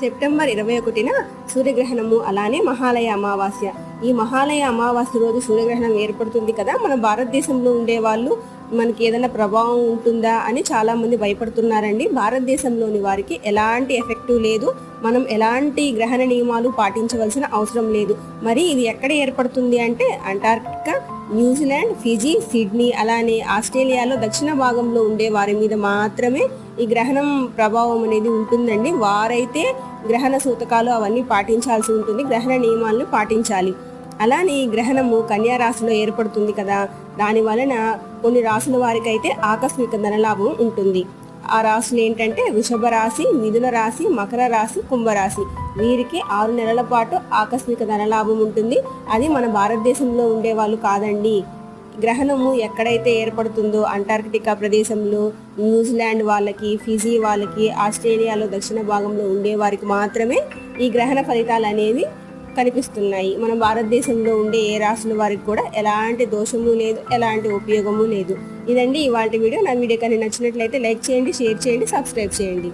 September ఇరవై ఒకటిన సూర్యగ్రహణము అలానే మహాలయ అమావాస్య. ఈ మహాలయ అమావాస్య రోజు సూర్యగ్రహణం ఏర్పడుతుంది కదా మన భారతదేశంలో ఉండే వాళ్ళు మనకి ఏదైనా ప్రభావం ఉంటుందా అని చాలామంది భయపడుతున్నారండి. భారతదేశంలోని వారికి ఎలాంటి ఎఫెక్టు లేదు మనం ఎలాంటి గ్రహణ నియమాలు పాటించవలసిన అవసరం లేదు. మరి ఇది ఎక్కడ ఏర్పడుతుంది అంటే అంటార్కిటికా న్యూజిలాండ్ ఫిజీ సిడ్నీ అలానే ఆస్ట్రేలియాలో దక్షిణ భాగంలో ఉండే వారి మీద మాత్రమే ఈ గ్రహణం ప్రభావం అనేది ఉంటుందండి. వారైతే గ్రహణ సూతకాలు అవన్నీ పాటించాల్సి ఉంటుంది. గ్రహణ నియమాలను పాటించాలి. అలానే ఈ గ్రహణము కన్యా రాశిలో ఏర్పడుతుంది కదా దాని వలన కొన్ని రాసుల వారికి అయితే ఆకస్మిక ధనలాభం ఉంటుంది. ఆ రాశులు ఏంటంటే వృషభ రాశి మిథున రాశి మకర రాశి కుంభరాశి వీరికి ఆరు నెలల పాటు ఆకస్మిక ధనలాభం ఉంటుంది. అది మన భారతదేశంలో ఉండే వాళ్ళు కాదండి. గ్రహణము ఎక్కడైతే ఏర్పడుతుందో అంటార్కిటికా ప్రదేశంలో న్యూజిలాండ్ వాళ్ళకి ఫిజీ వాళ్ళకి ఆస్ట్రేలియాలో దక్షిణ భాగంలో ఉండే వారికి మాత్రమే ఈ గ్రహణ ఫలితాలు అనేవి కనిపిస్తున్నాయి. మన భారతదేశంలో ఉండే ఏ రాసుల వారికి కూడా ఎలాంటి దోషము లేదు ఎలాంటి ఉపయోగము లేదు. ఇదండి ఇవాళ వీడియో. నా వీడియో కానీ నచ్చినట్లయితే లైక్ చేయండి షేర్ చేయండి సబ్స్క్రైబ్ చేయండి.